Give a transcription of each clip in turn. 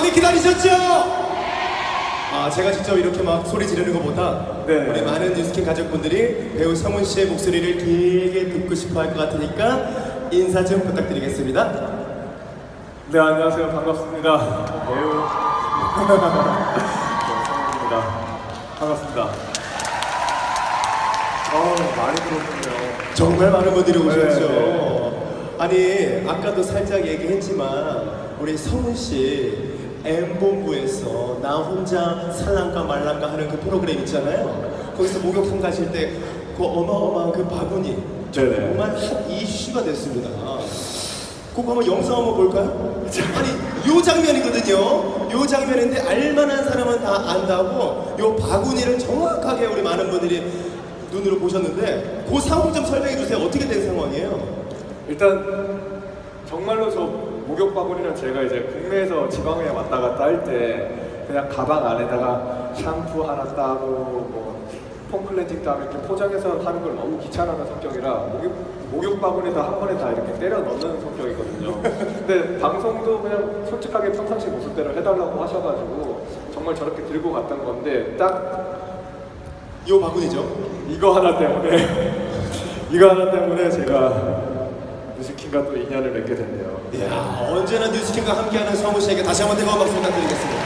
많이 기다리셨죠? 아 제가 직접 이렇게 막 소리 지르는 것보다 네. 우리 많은 뉴스킨 가족분들이 배우 성훈 씨의 목소리를 길게 듣고 싶어 할 것 같으니까 인사 좀 부탁드리겠습니다. 네 안녕하세요 반갑습니다 배우 네, 성훈입니다 반갑습니다 어 많이 들어오네요 정말 많은 분들이 오셨죠. 네, 아니 아까도 살짝 얘기했지만 우리 성훈 씨 M본부에서 나 혼자 살랑가 말랑가 하는 그 프로그램 있잖아요. 거기서 목욕탕 가실 때 그 어마어마한 그 바구니 네네. 정말 핫 이슈가 됐습니다. 그거 한번 영상 한번 볼까요? 아니 요 장면이거든요. 요 장면인데 알만한 사람은 다 안다고 요 바구니를 정확하게 우리 많은 분들이 눈으로 보셨는데 그 상황 좀 설명해 주세요. 어떻게 된 상황이에요? 일단 정말로 저 목욕 바구니는 제가 이제 국내에서 지방에 왔다 갔다 할 때 그냥 가방 안에다가 샴푸 하나 따고 뭐 폼클렌징 따고 이렇게 포장해서 하는 걸 너무 귀찮아하는 성격이라 목욕, 목욕 바구니에다 한 번에 다 이렇게 때려 넣는 성격이거든요. 근데 방송도 그냥 솔직하게 평상시 모습 대로 해달라고 하셔가지고 정말 저렇게 들고 갔던 건데 딱요 바구니죠. 이거 하나 때문에 이거 하나 때문에 제가 뮤직킹과 또 인연을 맺게 됐네요. 이야, 언제나 뉴스킨과 함께하는 성훈 씨에게 다시 한번 뜨거운 박수 부탁드리겠습니다.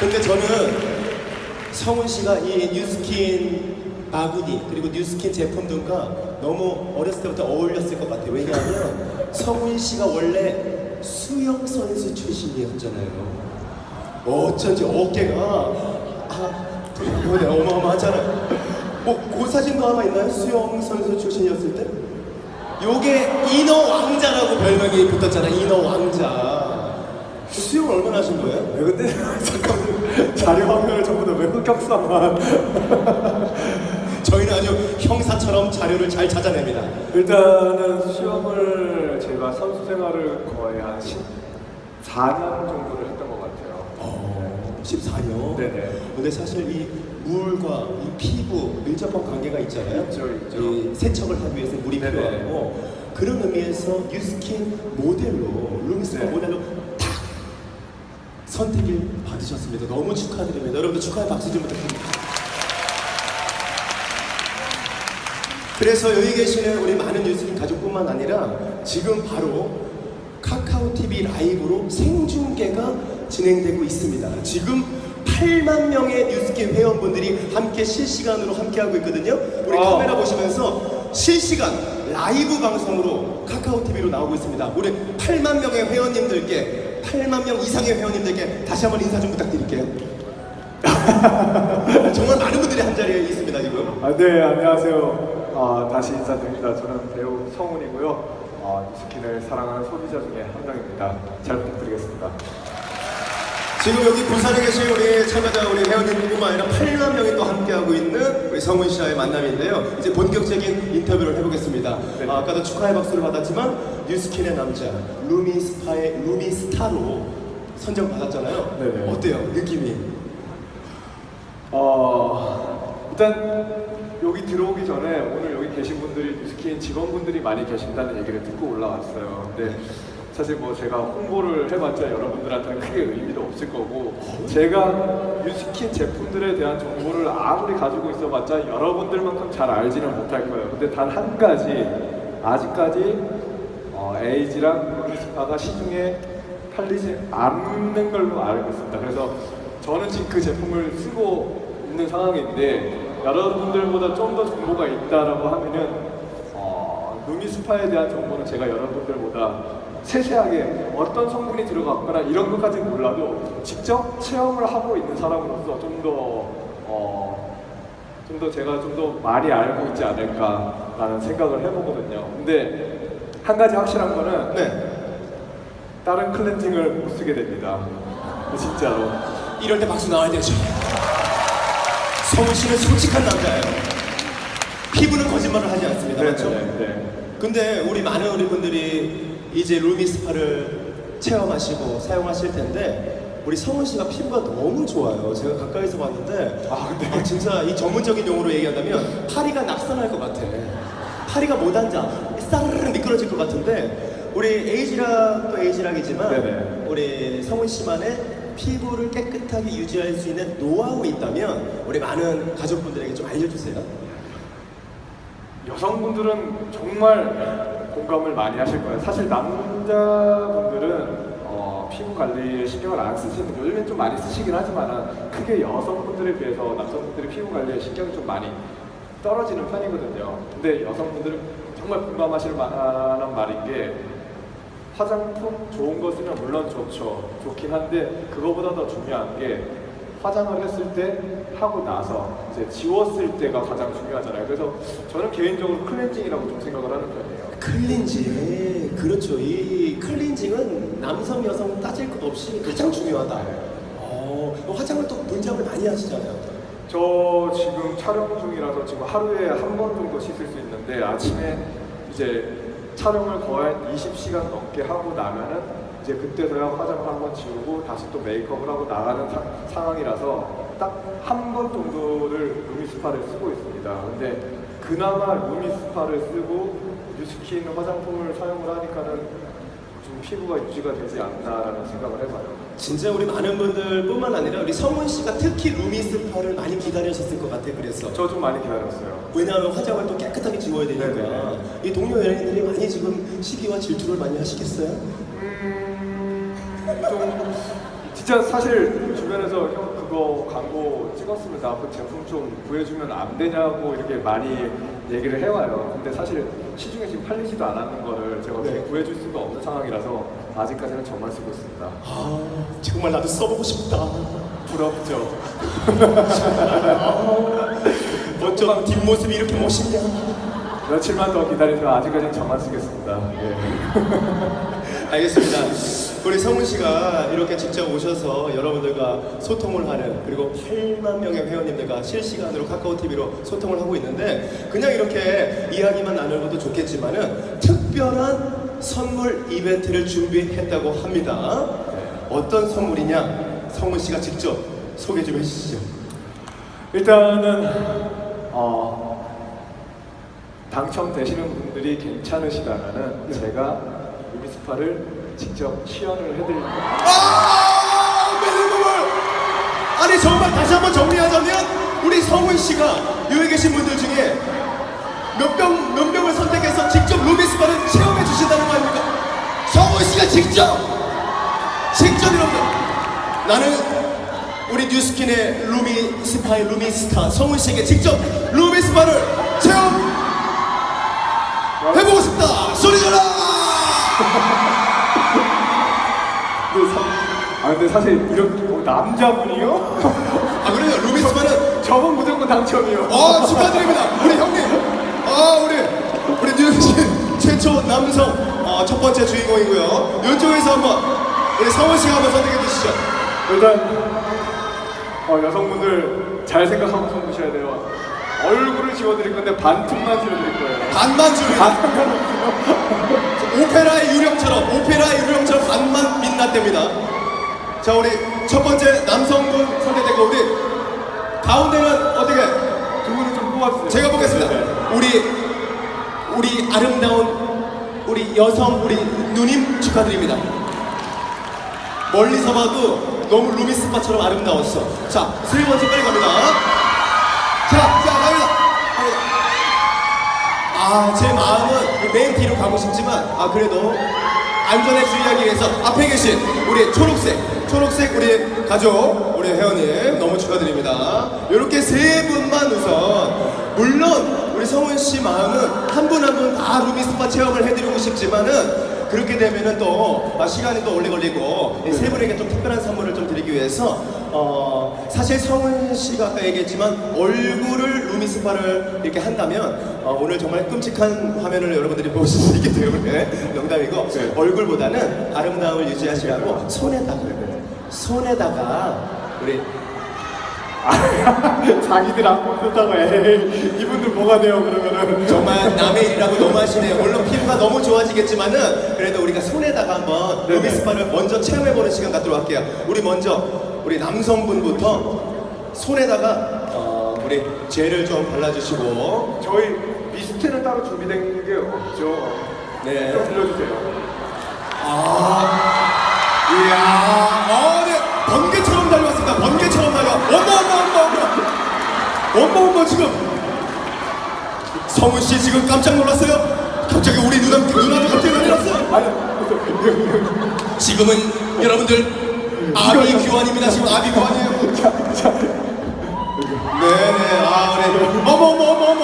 근데 저는 성훈 씨가 이 뉴스킨 바구니 그리고 뉴스킨 제품들과 너무 어렸을 때부터 어울렸을 것 같아요. 왜냐하면 성훈 씨가 원래 수영 선수 출신이었잖아요. 어쩐지 어깨가 아, 어마어마하잖아요. 뭐 그 사진도 아마 있나요? 수영 선수 출신이었을 때? 요게 인어 왕자라고 별명이 붙었잖아. 인어 왕자. 그 수영을 얼마나 하신 거예요? 왜 근데 잠깐만 자료 화면을 전부 다 외국격사만 저희는 아주 형사처럼 자료를 잘 찾아냅니다. 일단은 수영을 제가 선수 생활을 거의 한 14년 정도를 했던 것 같아요. 어, 14년. 네네. 근데 사실 이 물과 이 피부 밀접한 관계가 있잖아요. 있죠, 있죠. 이 세척을 하기 위해서 물이 네네. 필요하고 그런 의미에서 뉴스킨 모델로 루미스파 네. 모델로 딱 선택을 받으셨습니다. 너무 축하드립니다. 여러분들 축하의 박수 좀 부탁드립니다. 그래서 여기 계시는 우리 많은 뉴스킨 가족뿐만 아니라 지금 바로 카카오 TV 라이브로 생중계가 진행되고 있습니다. 지금 8만 명의 뉴스킨 회원분들이 함께 실시간으로 함께하고 있거든요. 우리 아. 카메라 보시면서 실시간 라이브 방송으로 카카오 TV로 나오고 있습니다. 우리 8만 명의 회원님들께 8만 명 이상의 회원님들께 다시 한번 인사 좀 부탁드릴게요. 정말 많은 분들이 한 자리에 있습니다 지금. 아, 네 안녕하세요. 아, 다시 인사드립니다. 저는 배우 성훈이고요. 아, 뉴스킨을 사랑하는 소비자 중에 한 명입니다. 잘 부탁드리겠습니다. 지금 여기 부산에 계신 우리 참여자 우리 회원님뿐만 아니라 8만 명이 또 함께하고 있는 우리 성훈 씨와의 만남인데요. 이제 본격적인 인터뷰를 해보겠습니다. 네. 아, 아까도 축하의 박수를 받았지만 뉴스킨의 남자 루미스파의 루미스타로 선정받았잖아요. 네네. 어때요? 느낌이? 어, 일단 여기 들어오기 전에 오늘 여기 계신 분들이 뉴스킨 직원분들이 많이 계신다는 얘기를 듣고 올라왔어요. 근데 사실 뭐 제가 홍보를 해봤자 여러분들한테는 크게 의미도 없을 거고 제가 뉴스킨 제품들에 대한 정보를 아무리 가지고 있어봤자 여러분들만큼 잘 알지는 못할 거예요. 근데 단 한 가지 아직까지 어, 에이지랑 루미스파가 시중에 팔리지 않는 걸로 알고 있습니다. 그래서 저는 지금 그 제품을 쓰고 있는 상황인데 여러분들보다 좀 더 정보가 있다라고 하면은 어, 루미스파에 대한 정보는 제가 여러분들보다 세세하게 어떤 성분이 들어갔거나 이런 것까지는 몰라도 직접 체험을 하고 있는 사람으로서 좀 더 어, 좀 더 제가 좀 더 많이 알고 있지 않을까라는 생각을 해보거든요. 근데 한 가지 확실한 거는 네. 다른 클렌징을 못 쓰게 됩니다. 진짜로. 이럴 때 박수 나와야 되죠. 성훈 씨는 솔직한 남자예요. 피부는 거짓말을 하지 않습니다. 맞죠? 네. 근데 우리 많은 우리 분들이 이제 루미스파를 체험하시고 사용하실 텐데 우리 성훈 씨가 피부가 너무 좋아요. 제가 가까이서 봤는데 아, 근데- 아, 진짜 이 전문적인 용어로 얘기한다면 파리가 낙선할 것 같아. 파리가 못 앉아. 싸르르 미끄러질 것 같은데 우리 에이지락 또 에이지락이지만 네네. 우리 성훈 씨만의 피부를 깨끗하게 유지할 수 있는 노하우 있다면 우리 많은 가족분들에게 좀 알려주세요. 여성분들은 정말 공감을 많이 하실 거예요. 사실 남자분들은 어, 피부 관리에 신경을 안 쓰시는 요즘엔 좀 많이 쓰시긴 하지만 크게 여성분들에 비해서 남성분들의 피부 관리에 신경이 좀 많이 떨어지는 편이거든요. 근데 여성분들은 정말 공감하실 만한 말인 게 화장품 좋은 거 쓰면 물론 좋죠. 좋긴 한데 그거보다 더 중요한 게 화장을 했을 때 하고 나서 이제 지웠을 때가 가장 중요하잖아요. 그래서 저는 개인적으로 클렌징이라고 좀 생각을 하는 편이에요. 클렌징 그렇죠. 이 클렌징은 남성 여성 따질 것 없이 가장 중요하다. 어, 화장을 또 분장을 많이 하시잖아요. 저 지금 촬영 중이라서 지금 하루에 한 번 정도 씻을 수 있는데 아침에 이제 촬영을 거의 한 20시간 넘게 하고 나면은 이제 그때서야 화장을 한 번 지우고 다시 또 메이크업을 하고 나가는 사- 상황이라서 딱 한 번 정도를 루미스파를 쓰고 있습니다. 근데 그나마 루미스파를 쓰고 뉴스킨 화장품을 사용을 하니까는 좀 피부가 유지가 되지 않나라는 생각을 해봐요. 진짜 우리 많은 분들뿐만 아니라 우리 성훈 씨가 특히 루미스파를 많이 기다리셨을 것 같아요. 그래서 저 좀 많이 기다렸어요. 왜냐하면 화장을 또 깨끗하게 지워야 되니까 네네네. 이 동료 연예인들이 많이 지금 시기와 질투를 많이 하시겠어요? 음, 좀 진짜 사실 주변에서 형 그거 광고 찍었으면 나 그 제품 좀 구해주면 안 되냐고 이렇게 많이 얘기를 해와요. 근데 사실 시중에 지금 팔리지도 않았는 거를 제가 어떻게 네. 구해줄 수가 없는 상황이라서 아직까지는 정말 쓰고 있습니다. 아 정말 나도 써보고 싶다. 부럽죠. 어쩜 뒷모습이 이렇게 멋있냐? 며칠만 더 기다리세요. 아직까지는 정말 쓰겠습니다. 예. 알겠습니다. 우리 성훈 씨가 이렇게 직접 오셔서 여러분들과 소통을 하는 그리고 8만 명의 회원님들과 실시간으로 카카오 TV로 소통을 하고 있는데 그냥 이렇게 이야기만 나누는 것도 좋겠지만은 특별한 선물 이벤트를 준비했다고 합니다. 어떤 선물이냐? 성훈 씨가 직접 소개 좀 해주시죠. 일단은 어, 당첨되시는 분들이 괜찮으시다면은 제가 루 미스파를 직접 시연을 해드립니다. 아, 매너물! 아니 정말 다시 한번 정리하자면 우리 성훈 씨가 여기 계신 분들 중에 몇 명, 몇 명을 선택해서 직접 루미스파를 체험해 주신다는 거 아닙니까? 성훈 씨가 직접! 직접 여러분들! 나는 우리 뉴스킨의 루미스파의 루미스타 성훈 씨에게 직접 루미스파를 체험 해보고 싶다! 소리 질러! 근데 사, 아 근데 사실 이렇게 어, 남자분이요? 아 그래요 루미스파는 저분 무조건 당첨이요. 아 축하드립니다 우리 형님 아 우리 우리 뉴욕시 최초 남성 어, 첫 번째 주인공이고요 이쪽에서 한번 우리 성원 씨가 한번 선택해 주시죠 일단 어, 여성분들 잘 생각하고 손 드셔야 돼요. 얼굴을 지워드릴 건데 반틈만 지워드릴 거예요. 반만 줍니다 오페라의 유령처럼 오페라의 유령처럼 반만 빛났답니다 자 우리 첫 번째 남성분 선택되고 우리 가운데는 어떻게 두 분은 좀 뽑아주세요. 제가 보겠습니다. 네. 우리 우리 아름다운 우리 여성 우리 누님 축하드립니다. 멀리서 봐도 너무 루미스파처럼 아름다웠어. 자, 세 번째 빨리 갑니다. 자. 아, 제 마음은 맨 뒤로 가고 싶지만, 아, 그래도 안전에 주의하기 위해서 앞에 계신 우리 초록색, 초록색 우리 가족, 우리 회원님 너무 축하드립니다. 이렇게 세 분만 우선, 물론 우리 성훈 씨 마음은 한 분 한 분 다 루미스파 체험을 해드리고 싶지만은 그렇게 되면은 또 아, 시간이 또 오래 걸리고 이세 분에게 좀 특별한 선물을 좀 드리기 위해서 어, 사실 성훈 씨가 아까 얘기했지만 얼굴을 루미스파를 이렇게 한다면 어, 오늘 정말 끔찍한 화면을 여러분들이 보실 수 있기 때문에 농담이고 네. 얼굴보다는 아름다움을 유지하시라고 손에다가 손에다가 우리 자기들 안 뽑는다고 에이 이분들 뭐가 돼요 그러면은 정말 남의 일이라고 너무 하시네요. 물론 피부가 너무 좋아지겠지만은 그래도 우리가 손에다가 한번 네네. 루비스파를 먼저 체험해보는 시간 갖도록 할게요. 우리 먼저 우리 남성분부터 손에다가 어, 우리 젤을 좀 발라주시고 저희 미스트는 따로 준비된 게 없죠. 네. 좀 들려주세요. 아, 이야, 어, 네, 번개처럼 어머, 어머, 어머, 지금 성훈 씨 지금 깜짝 놀랐어요. 갑자기 우리 누나 누나도 갑자기 놀랐어요. 지금은 여러분들 아비 교환입니다. 지금 아비 교환이에요. 네네, 아, 그래. 어머, 어머, 어머, 어머.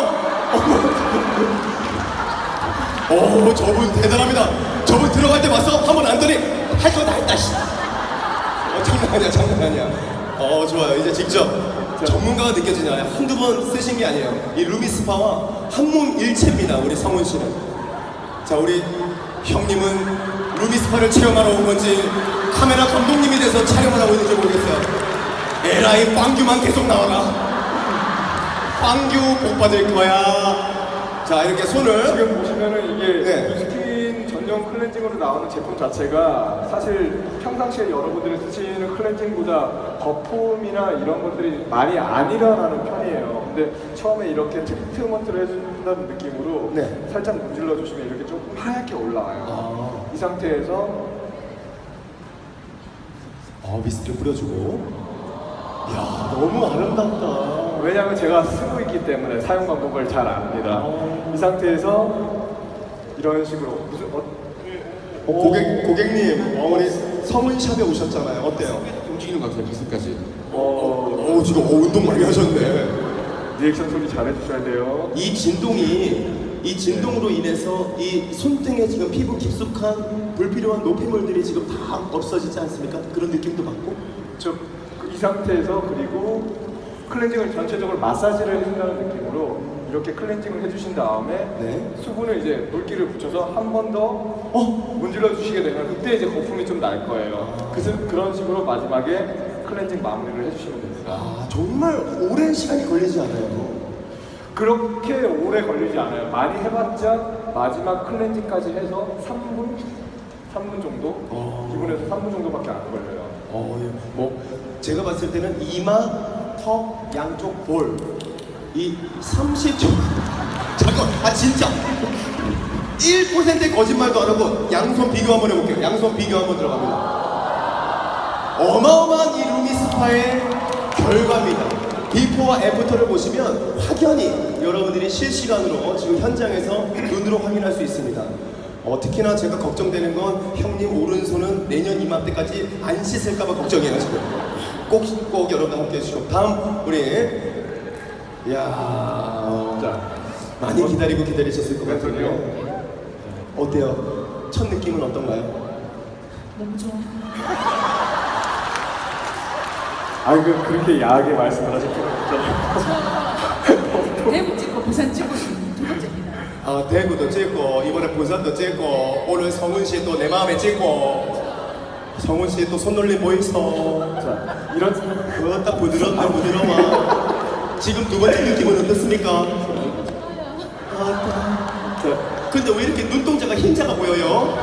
오, 저분 대단합니다. 저분 들어갈 때 봤어? 한번 안더니 할거다 했다, 씨. 어, 장난 아니야, 장난 아니야. 어, 좋아요. 이제 직접 전문가가 느껴지잖아요. 한두 번 쓰신 게 아니에요. 이 루미스파와 한몸 일체입니다, 우리 성훈 씨는. 자, 우리 형님은 루미스파를 체험하러 온 건지 카메라 감독님이 돼서 촬영을 하고 있는지 모르겠어요. 에라이 빵규만 계속 나와라. 빵규 복 받을 거야. 자, 이렇게 손을 지금 보시면은 이게 네. 뉴스킨 전용 클렌징으로 나오는 제품 자체가 사실 평상시에 여러분들이 쓰시는 클렌징보다 거품이나 이런 것들이 많이 안 일어나는 편이에요. 근데 처음에 이렇게 트리트먼트를 해준다는 느낌으로 네. 살짝 문질러 주시면 이렇게 조금 하얗게 올라와요. 아. 이 상태에서 어, 미스트를 뿌려주고. 이야, 너무 아름답다. 왜냐하면 제가 쓰고 있기 때문에 사용 방법을 잘 압니다. 이 상태에서 이런 식으로 무슨 어, 어, 고객, 고객님, 어, 우리 성은샵에 오셨잖아요. 어때요? 것 같아요, 가슴까지. 어, 어, 지금 어, 운동 많이 하셨네. 리액션 소리 잘 해주셔야 돼요. 이 진동이 이 진동으로 인해서 이 손등에 지금 피부 깊숙한 불필요한 노폐물들이 지금 다 없어지지 않습니까? 그런 느낌도 받고 저이 상태에서 그리고 클렌징을 전체적으로 마사지를 해준다는 느낌으로 이렇게 클렌징을 해주신 다음에 네. 수분을 이제 물기를 붙여서 한 번더 어? 문질러 주시게 되면 그때 이제 거품이 좀 날 거예요. 그래서 그런 식으로 마지막에 클렌징 마무리를 해주시면 됩니다. 아 정말 오랜 시간이 걸리지 않아요. 그렇게 오래 걸리지 않아요. 많이 해봤자 마지막 클렌징까지 해서 3분? 3분 정도? 어. 기본에서 3분 정도밖에 안 걸려요. 어, 예. 뭐 제가 봤을 때는 이마, 턱, 양쪽 볼 이 30초 잠깐 아 진짜 1%의 거짓말도 안 하고 양손 비교 한번 해볼게요. 양손 비교 한번 들어갑니다. 어마어마한 이 루미스파의 결과입니다. 비포와 애프터를 보시면 확연히 여러분들이 실시간으로 지금 현장에서 눈으로 확인할 수 있습니다. 어, 특히나 제가 걱정되는 건 형님 오른손은 내년 이맘때까지 안 씻을까봐 걱정이에요 지금. 꼭, 꼭 여러분 함께 해주시고 다음 우리 이 야 자, 많이 기다리고 기다리셨을 것. 왼손이요. 어때요? 첫 느낌은 어떤가요? 너무 좋아. 아이 그 그렇게 야하게 말씀을 하실 필요 없잖아요. 대구 찍고 부산 찍고 두 번째입니다. 아 대구도 찍고 이번에 부산도 찍고 오늘 성훈 씨 또 내 마음에 찍고 성훈 씨 또 손놀림 뭐 있어? 자, 이런 그거 딱 부드럽다 부드러워. 지금 두 번째 느낌은 어떻습니까? 아, 자, 근데 왜 이렇게 눈동자가 흰자가 보여요?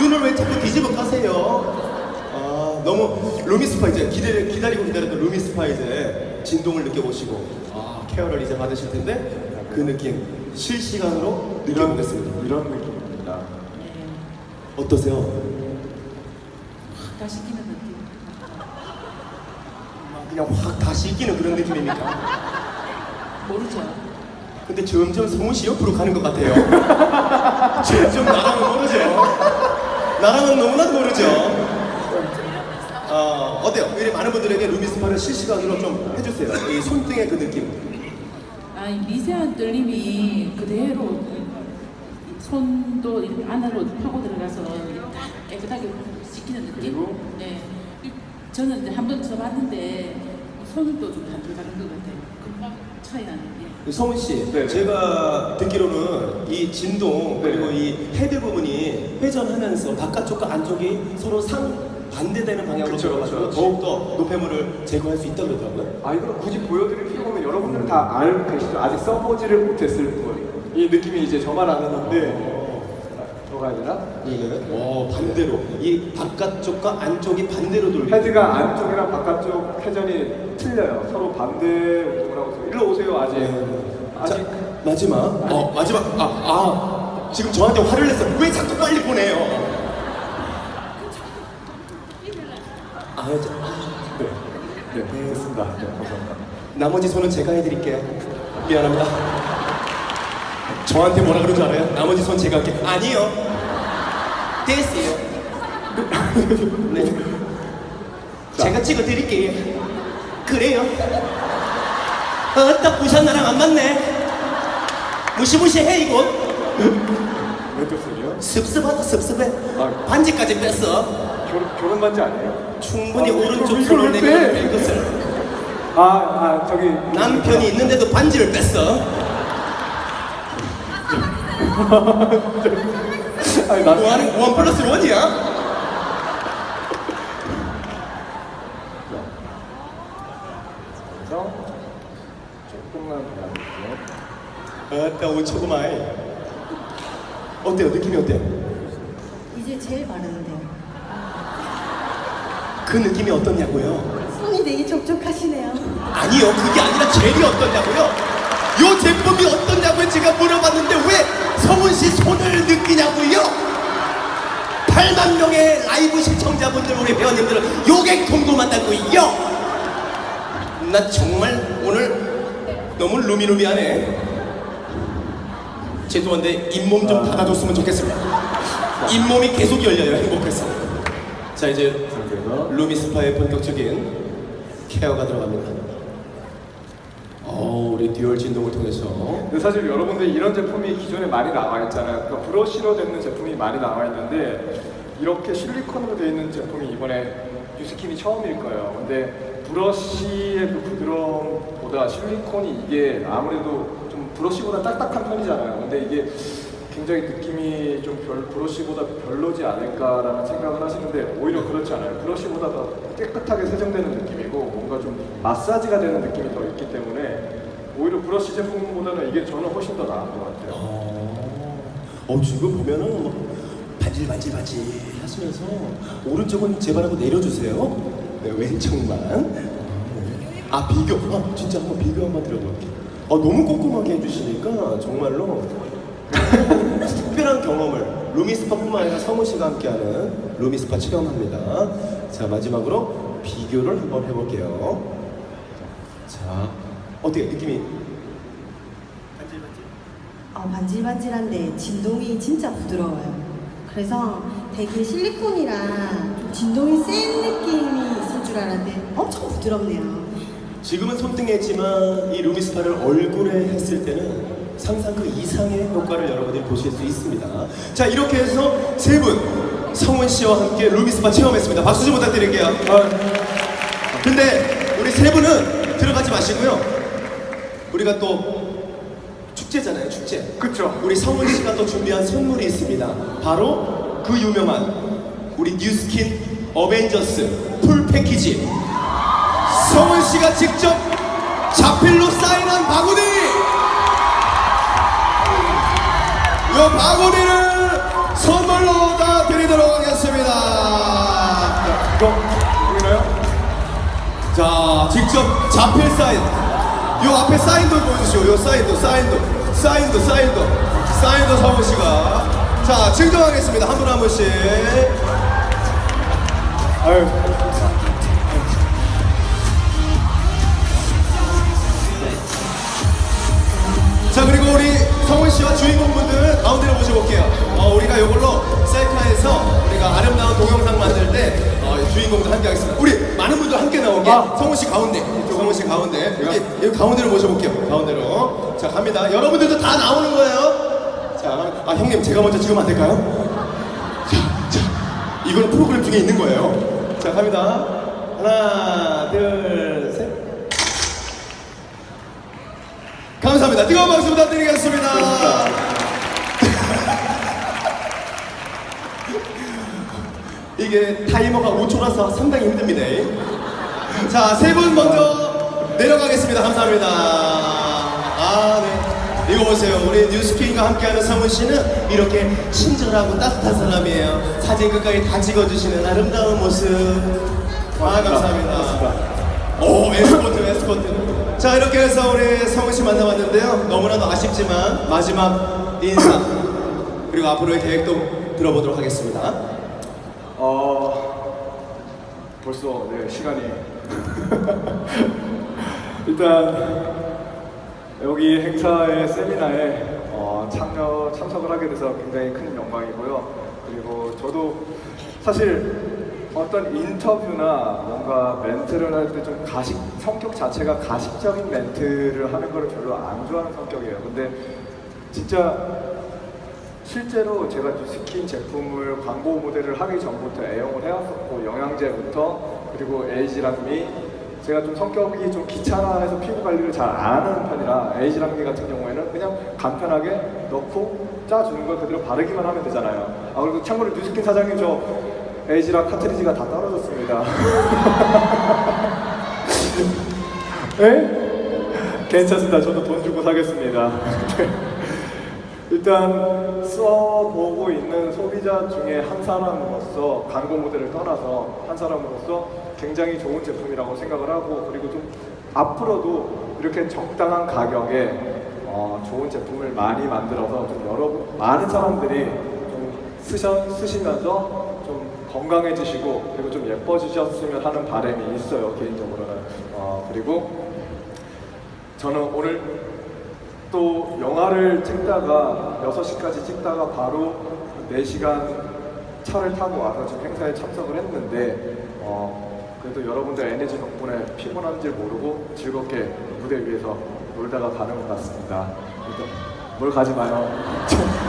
눈을 왜 자꾸 뒤집어 까세요? 아 너무 루미스파 이제 기다리, 기다리고 기다렸던 루미스파 이제 진동을 느껴보시고 아 케어를 이제 받으실 텐데 그 느낌 실시간으로 느껴보겠습니다. 이런 느낌입니다. 네. 어떠세요? 다 시키는 느낌. 그냥 확 다시 이기는 그런 느낌입니까? 모르죠. 근데 점점 성훈 씨 옆으로 가는 것 같아요. 점점 나랑은 모르죠. 나랑은 너무나도 모르죠. 어, 어때요? 우리 많은 분들에게 루미스파를 실시간으로 좀 해주세요. 이 손등의 그 느낌. 아, 이 미세한 떨림이 그대로 이- 손도 안으로 파고 들어가서 다 깨끗하게 씻기는 느낌. 그리고? 네. 이- 저는 이제 한번 써봤는데 손도 좀 다른 다른 것 같아요. 금방 차이 나는 게. 성훈 씨, 네. 제가 듣기로는 이 진동 네. 그리고 이 헤드 부분이 회전하면서 바깥쪽과 안쪽이 서로 상 반대되는 방향으로 그쵸, 들어가서 그쵸. 더욱더 노폐물을 제거할 수 있다고 그러더라고요. 아 이걸 굳이 보여드릴 필요가 없는 여러분들은 다 알고 계시죠? 아직 써보지를 못했을 뿐. 이 느낌이 이제 저만 아는데 들어가야 되나? 이거는? 어 반대로 이 바깥쪽과 안쪽이 반대로 돌리. 헤드가 안쪽이랑 바깥쪽 회전이 틀려요. 서로 반대 운동을 하고 있어요. 일로 오세요 아직. 아직 자, 마지막. 어 마지막. 아 아. 지금 저한테 화를 냈어. 왜 자꾸 빨리 보내요? 아, 저, 아. 네. 네, 알겠습니다. 네, 감사합니다. 나머지 손은 제가 해드릴게요. 미안합니다. 저한테 뭐라 그런 줄 알아요? 나머지 손 제가 할게. 아니요. 됐어요. 네. 제가 찍어드릴게요. 그래요. 어따 부산 나랑 안 맞네. 무시무시해 이거. 왜 떴어요? 습습하다 습습해. 아. 반지까지 뺐어. 결혼, 결혼 반지 아니에요? 충분히 아, 오른쪽 이걸 손을 왜? 뺄 것을. 아, 아, 저기. 남편이 있는데도 반지를 뺐어. 아니, 나, 뭐 하는 원 플러스 원이야? 그래서 조금만 발라줄게요. 아따 오초구마이. 어때요? 느낌이 어때요? 이제 제일 바르는데요. 그 느낌이 어떻냐고요? 손이 되게 촉촉하시네요. 아니요, 그게 아니라 젤이 어떠냐고요? 요 제품이 어떠냐고요? 제가 물어봤는데 왜 성훈 씨 손을 느끼냐고요? 8만 명의 라이브 시청자분들 우리 회원님들은 요게 궁금하다고요? 나 정말 오늘 너무 루미루미하네. 죄송한데 잇몸 좀 닫아줬으면 좋겠습니다. 잇몸이 계속 열려요. 행복해서. 자 이제. 루미스파의 본격적인 케어가 들어갑니다. 어, 우리 듀얼 진동을 통해서 근데 사실 여러분들 이런 제품이 기존에 많이 나와 있잖아요. 그러니까 브러쉬로 되는 제품이 많이 나와 있는데 이렇게 실리콘으로 되어 있는 제품이 이번에 뉴스킨이 처음일 거예요. 근데 브러쉬의 그 부드러움보다 실리콘이 이게 아무래도 좀 브러쉬보다 딱딱한 편이잖아요. 근데 이게 굉장히 느낌이 좀 별, 브러쉬보다 별로지 않을까라는 생각을 하시는데 오히려 그렇지 않아요. 브러쉬보다 더 깨끗하게 세정되는 느낌이고 뭔가 좀 마사지가 되는 느낌이 더 있기 때문에 오히려 브러쉬 제품보다는 이게 저는 훨씬 더 나은 것 같아요. 어, 어 지금 보면은 막 반질반질반질 하시면서 오른쪽은 제 발하고 내려주세요. 네, 왼쪽만. 아 비교, 아 진짜 한번 비교 한번 드려볼게요. 아 너무 꼼꼼하게 해주시니까 정말로 특별한 경험을 루미스파뿐만 아니라 성우 씨가 함께하는 루미스파 체험합니다. 자 마지막으로 비교를 한번 해볼게요. 자 어때요 느낌이? 어, 반질반질한데 진동이 진짜 부드러워요. 그래서 되게 실리콘이라 좀 진동이 센 느낌이 있을 줄 알았는데 엄청 부드럽네요. 지금은 손등에 했지만 이 루미스파를 얼굴에 했을 때는 상상 그 이상의 효과를 여러분들이 보실 수 있습니다. 자 이렇게 해서 세 분 성훈 씨와 함께 루미스파 체험했습니다. 박수 좀 부탁드릴게요. 아, 근데 우리 세 분은 들어가지 마시고요. 우리가 또 축제잖아요, 축제. 그쵸? 우리 성훈 씨가 또 준비한 선물이 있습니다. 바로 그 유명한 우리 뉴스킨 어벤져스 풀 패키지. 성훈 씨가 직접 자필로 사인한 바구니! 요 바구니를 선물로 다 드리도록 하겠습니다. 이거 보이나요? 자, 직접 자필 사인. 요 앞에 사인도 보여주시오. 요 사인도, 사인도, 사인도, 사인도, 사인도 성훈 씨가. 자, 증정하겠습니다. 한 분 한 분씩. 아유, 자 그리고 우리 성훈 씨와 주인공분들 가운데로 모셔볼게요. 어, 우리가 이걸로 셀카에서 우리가 아름다운 동영상 만들 때 어, 주인공들 함께 하겠습니다. 우리 많은 분들 함께 나오게 아. 성훈 씨 가운데, 씨 가운데 여기, 여기 가운데로 모셔볼게요. 가운데로 자 갑니다. 여러분들도 다 나오는 거예요. 자, 아 형님 제가 먼저 찍으면 안 될까요? 자, 자 이건 프로그램 중에 있는 거예요. 자 갑니다. 하나, 둘, 셋. 감사합니다. 뜨거운 박수 부탁드리겠습니다. 이게 타이머가 5초라서 상당히 힘듭니다. 자, 세 분 먼저 내려가겠습니다. 감사합니다. 아, 네. 이거 보세요. 우리 뉴스퀸과 함께하는 성훈 씨는 이렇게 친절하고 따뜻한 사람이에요. 사진 끝까지 다 찍어주시는 아름다운 모습. 아, 감사합니다. 오 에스코트 에스코트 자 이렇게 해서 우리 성훈 씨 만나봤는데요 너무나도 아쉽지만 마지막 인사 그리고 앞으로의 계획도 들어보도록 하겠습니다 어, 벌써 네, 시간이 일단 여기 행사의 세미나에 어, 참여 참석을 하게 돼서 굉장히 큰 영광이고요. 그리고 저도 사실 어떤 인터뷰나 뭔가 멘트를 할 때 좀 가식 성격 자체가 가식적인 멘트를 하는 거를 별로 안 좋아하는 성격이에요. 근데 진짜 실제로 제가 뉴스킨 제품을 광고 모델을 하기 전부터 애용을 해왔었고 영양제부터 그리고 에이지랑미 제가 좀 성격이 좀 귀찮아해서 피부 관리를 잘 안 하는 편이라 에이지랑미 같은 경우에는 그냥 간편하게 넣고 짜주는 걸 그대로 바르기만 하면 되잖아요. 아 그리고 참고로 뉴스킨 사장님 저 에이지랑 카트리지가 다 떨어졌습니다. 네? 괜찮습니다. 저도 돈 주고 사겠습니다. 네. 일단 써보고 있는 소비자 중에 한 사람으로서 광고 모델을 떠나서 한 사람으로서 굉장히 좋은 제품이라고 생각을 하고 그리고 좀 앞으로도 이렇게 적당한 가격에 어, 좋은 제품을 많이 만들어서 좀 여러 많은 사람들이 좀 쓰셔, 쓰시면서 좀 건강해지시고 그리고 좀 예뻐지셨으면 하는 바람이 있어요 개인적으로는 어, 그리고 저는 오늘 또 영화를 찍다가 6시까지 찍다가 바로 4시간 차를 타고 와서 지금 행사에 참석을 했는데 어, 그래도 여러분들 에너지 덕분에 피곤한지 모르고 즐겁게 무대 위에서 놀다가 가는 것 같습니다. 일단 뭘 가지 마요.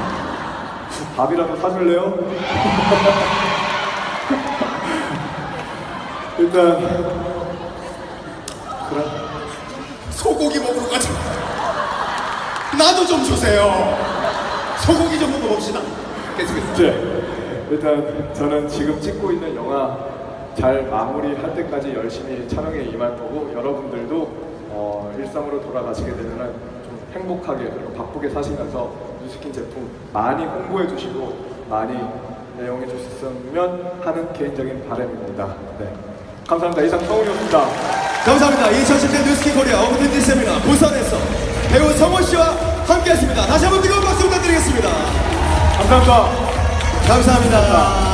밥이라도 사줄래요? 일단 그래. 소고기 먹으러 가자. 나도 좀 주세요. 소고기 좀 먹어봅시다. 계속해서. 네. 일단 저는 지금 찍고 있는 영화 잘 마무리할 때까지 열심히 촬영에 임할 거고 여러분들도 어, 일상으로 돌아가시게 되면은 좀 행복하게 그리고 바쁘게 사시면서 뉴스킨 제품 많이 홍보해 주시고 많이 애용해 주셨으면 하는 개인적인 바람입니다. 네. 감사합니다. 이상 성훈이었습니다. 감사합니다. 2010년 뉴스킨 코리아 오브텐디 세미나 부산에서 배우 성원 씨와 함께했습니다. 다시 한번 뜨거운 박수 부탁드리겠습니다. 감사합니다. 감사합니다.